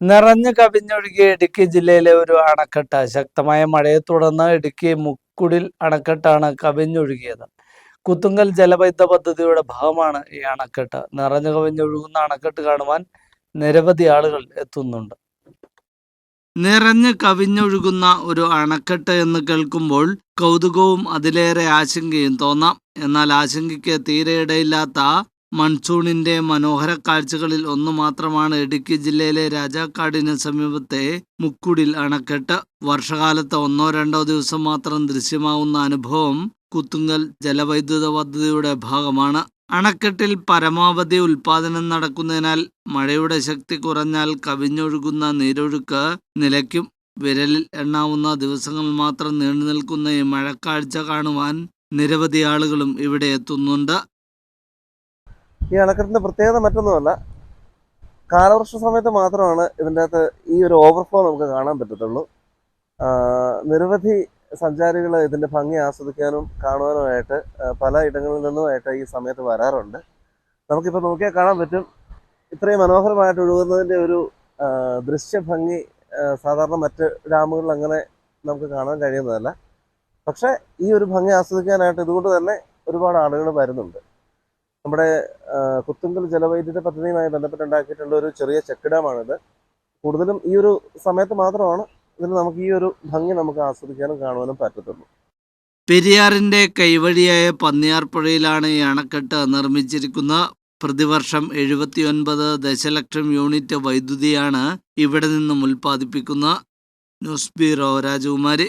നിറഞ്ഞു കവിഞ്ഞൊഴുകിയ ഇടുക്കി ജില്ലയിലെ ഒരു അണക്കെട്ട്. ശക്തമായ മഴയെ തുടർന്ന് ഇടുക്കി മുക്കുടിൽ അണക്കെട്ടാണ് കവിഞ്ഞൊഴുകിയത്. കുത്തുങ്കൽ ജലവൈദ്യ പദ്ധതിയുടെ ഭാഗമാണ് ഈ അണക്കെട്ട്. നിറഞ്ഞു കവിഞ്ഞൊഴുകുന്ന അണക്കെട്ട് കാണുവാൻ നിരവധി ആളുകൾ എത്തുന്നുണ്ട്. നിറഞ്ഞു കവിഞ്ഞൊഴുകുന്ന ഒരു അണക്കെട്ട് എന്ന് കേൾക്കുമ്പോൾ കൗതുകവും അതിലേറെ ആശങ്കയും തോന്നാം. എന്നാൽ ആശങ്കയ്ക്ക് തീരെ ഇടയില്ലാത്ത മൺസൂണിന്റെ മനോഹര കാഴ്ചകളിൽ ഒന്ന് മാത്രമാണ് ഇടുക്കി ജില്ലയിലെ രാജാക്കാടിന് സമീപത്തെ മുക്കുടിൽ അണക്കെട്ട്. വർഷകാലത്ത് ഒന്നോ രണ്ടോ ദിവസം മാത്രം ദൃശ്യമാവുന്ന അനുഭവം കുത്തുങ്കൽ ജലവൈദ്യുത പദ്ധതിയുടെ ഭാഗമാണ്. അണക്കെട്ടിൽ പരമാവധി ഉൽപാദനം നടക്കുന്നതിനാൽ മഴയുടെ ശക്തി കുറഞ്ഞാൽ കവിഞ്ഞൊഴുകുന്ന നീരൊഴുക്ക് നിലയ്ക്കും. വിരലിൽ എണ്ണാവുന്ന ദിവസങ്ങൾ മാത്രം നീണ്ടു നിൽക്കുന്ന ഈ മഴക്കാഴ്ച കാണുവാൻ നിരവധി ആളുകളും ഇവിടെ എത്തുന്നുണ്ട്. ഈ അണക്കെട്ടിന്റെ പ്രത്യേകത മറ്റൊന്നുമല്ല. കാലവർഷ സമയത്ത് മാത്രമാണ് ഇതിന്റെ അകത്ത് ഈ ഒരു ഓവർഫ്ലോ നമുക്ക് കാണാൻ പറ്റത്തുള്ളൂ. നിരവധി സഞ്ചാരികൾ ഇതിന്റെ ഭംഗി ആസ്വദിക്കാനും കാണുവാനുമായിട്ട് പല ഇടങ്ങളിൽ നിന്നുമായിട്ട് ഈ സമയത്ത് വരാറുണ്ട്. നമുക്കിപ്പോൾ നോക്കിയാൽ കാണാൻ പറ്റും. ഇത്രയും മനോഹരമായിട്ട് ഒഴുകുന്നതിന്റെ ഒരു ദൃശ്യഭംഗി സാധാരണ മറ്റ് ഡാമുകളിൽ അങ്ങനെ നമുക്ക് കാണാൻ കഴിയുന്നതല്ല. പക്ഷേ ഈ ഒരു ഭംഗി ആസ്വദിക്കാനായിട്ട് ഇതുകൊണ്ട് തന്നെ ഒരുപാട് ആളുകൾ വരുന്നുണ്ട്. നമ്മുടെ കുത്തുങ്കൽ ജലവൈദ്യുത പദ്ധതിയുമായി ബന്ധപ്പെട്ടുണ്ടാക്കിയിട്ടുള്ള ഒരു ചെറിയ ചെക്ക് ഡാമാണിത് കൂടുതലും ഈ ഒരു സമയത്ത് മാത്രമാണ് ഇതിൽ നമുക്ക് ഈ ഒരു ഭംഗി നമുക്ക് ആസ്വദിക്കാനും കാണുവാനും പറ്റത്തുള്ളൂ. പെരിയാറിന്റെ കൈവഴിയായ പന്നിയാർപ്പുഴയിലാണ് ഈ അണക്കെട്ട് നിർമ്മിച്ചിരിക്കുന്ന പ്രതിവർഷം എഴുപത്തിയൊൻപത് ദശലക്ഷം യൂണിറ്റ് വൈദ്യുതിയാണ് ഇവിടെ നിന്നും ഉൽപ്പാദിപ്പിക്കുന്ന. ന്യൂസ് ബ്യൂറോ രാജകുമാരി.